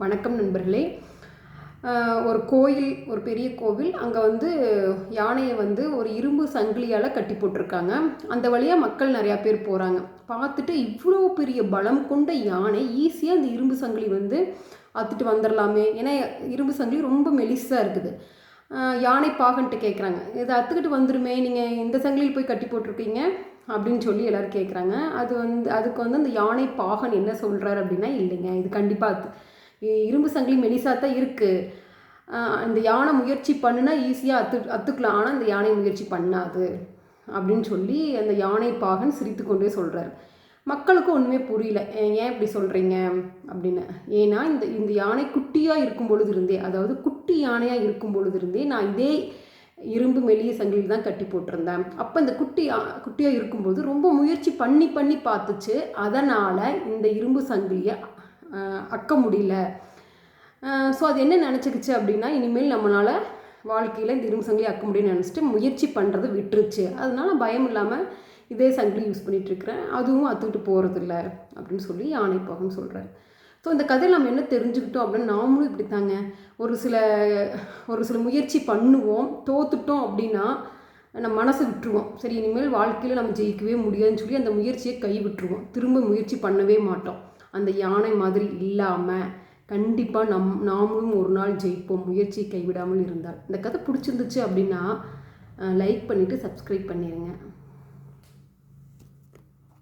வணக்கம் நண்பர்களே. ஒரு கோயில் ஒரு பெரிய கோவில் அங்கே வந்து யானையை வந்து ஒரு இரும்பு சங்கிலியால் கட்டி போட்டிருக்காங்க. அந்த வழியாக மக்கள் நிறையா பேர் போகிறாங்க பார்த்துட்டு இவ்வளோ பெரிய பலம் கொண்ட யானை ஈஸியாக அந்த இரும்பு சங்கிலி வந்து அத்துட்டு வந்துடலாமே ஏன்னா இரும்பு சங்கிலி ரொம்ப மெலிசாக இருக்குது. யானை பாகன்ட்டு கேட்குறாங்க இதை அத்துக்கிட்டு வந்துருமே நீங்கள் இந்த சங்கிலியில் போய் கட்டி போட்டிருக்கீங்க அப்படின்னு சொல்லி எல்லோரும் கேட்குறாங்க அது வந்து அதுக்கு வந்து அந்த யானை பாகன் என்ன சொல்கிறாரு அப்படின்னா இல்லைங்க இது கண்டிப்பாக இரும்பு சங்கிலி மெலிசா தான் இருக்குது அந்த யானை முயற்சி பண்ணுனா ஈஸியாக அத்து அத்துக்கலாம். ஆனால் அந்த யானை முயற்சி பண்ணாது. அப்படின்னு சொல்லி அந்த யானை பாகன் சிரித்து கொண்டே சொல்கிறாரு மக்களுக்கும் ஒன்றுமே புரியல. ஏன் இப்படி சொல்கிறீங்க அப்படின்னு. ஏன்னா இந்த இந்த யானை குட்டியாக இருக்கும் பொழுது இருந்தே அதாவது குட்டி யானையாக இருக்கும் பொழுது இருந்தே நான் இதே இரும்பு மெலிய சங்கிலி தான் கட்டி போட்டிருந்தேன். அப்போ இந்த குட்டி குட்டியாக இருக்கும்போது ரொம்ப முயற்சி பண்ணி பண்ணி பார்த்துச்சு. அதனால் இந்த இரும்பு சங்கிலியை அக்க முடியல. ஸோ அது என்ன நினச்சிக்கிச்சு அப்படின்னா இனிமேல் நம்மளால் வாழ்க்கையில் இந்த இரும்பு சங்கிலி அக்க முடியும்னு நினச்சிட்டு முயற்சி பண்ணுறது விட்டுருச்சு. அதனால பயம் இல்லாமல் இதே சங்கிலி யூஸ் பண்ணிகிட்ருக்கிறேன் அதுவும் அத்துக்கிட்டு போகிறதில்ல அப்படின்னு சொல்லி யானை பாகம் சொல்கிறாரு ஸோ இந்த கதையில் நம்ம என்ன தெரிஞ்சுக்கிட்டோம் அப்படின்னு நாமளும் இப்படி தாங்க ஒரு சில ஒரு சில முயற்சி பண்ணுவோம் தோத்துட்டோம் அப்படின்னா நம்ம மனசை விட்டுருவோம். சரி இனிமேல் வாழ்க்கையில் நம்ம ஜெயிக்கவே முடியாதுன்னு சொல்லி அந்த முயற்சியை கை விட்டுருவோம் திரும்ப முயற்சி பண்ணவே மாட்டோம். அந்த யானை மாதிரி இல்லாமல் கண்டிப்பாக நம் நாமளும் ஒரு நாள் ஜெயிப்போம். முயற்சியை கைவிடாமல் இருந்தால். இந்த கதை பிடிச்சிருந்துச்சு அப்படின்னா லைக் பண்ணிவிட்டு சப்ஸ்கிரைப் பண்ணிடுங்க